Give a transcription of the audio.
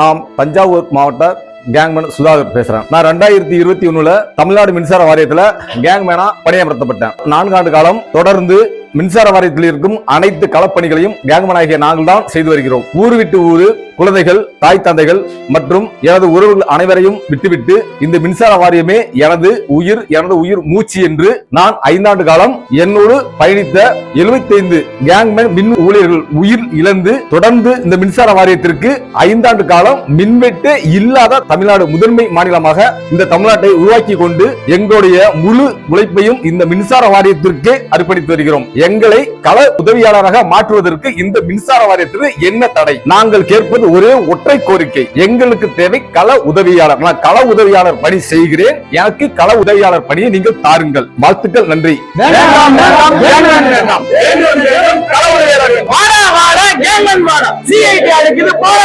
நாம் தஞ்சாவூர் மாவட்ட கேங்மேன் சுதாகர் பேசுறேன். நான் ரெண்டாயிரத்தி இருபத்தி ஒண்ணுல தமிழ்நாடு மின்சார வாரியத்துல கேங்மேனா பணியமர்த்தப்பட்டேன். நான்காண்டு காலம் தொடர்ந்து மின்சார வாரியத்தில் இருக்கும் அனைத்து களப்பணிகளையும் கேங்மேன் ஆகிய நாங்கள் தான் செய்து வருகிறோம். ஊர் விட்டு ஊரு குழந்தைகள் தாய் தந்தைகள் மற்றும் எனது உறவுகள் அனைவரையும் விட்டுவிட்டு இந்த மின்சார வாரியமே எனது உயிர் எனது உயிர் மூச்சு என்று நான் ஐந்தாண்டு காலம் என்னோடு பயணித்த 75 கேங்மேன் மின் ஊழியர்கள் உயிர் இழந்து தொடர்ந்து இந்த மின்சார வாரியத்திற்கு ஐந்தாண்டு காலம் மின்வெட்டு இல்லாத தமிழ்நாடு முதன்மை மாநிலமாக இந்த தமிழ்நாட்டை உருவாக்கி கொண்டு எங்களுடைய முழு உழைப்பையும் இந்த மின்சார வாரியத்திற்கே அர்ப்பணித்து வருகிறோம். எங்களை கள உதவியாளராக மாற்றுவதற்கு இந்த மின்சார வாரியத்திற்கு என்ன தடை? நாங்கள் கேட்பது ஒரே ஒற்றை கோரிக்கை எங்களுக்கு தேவை கள உதவியாளர் நான் கள உதவியாளர் பணி செய்கிறேன் எனக்கு கள உதவியாளர் பணியை நீங்கள் தாருங்கள் வாழ்த்துக்கள் நன்றி உதவியாளர்கள். வாடா, கேங்கன் வாடா. CIT அழைக்குது, வாடா.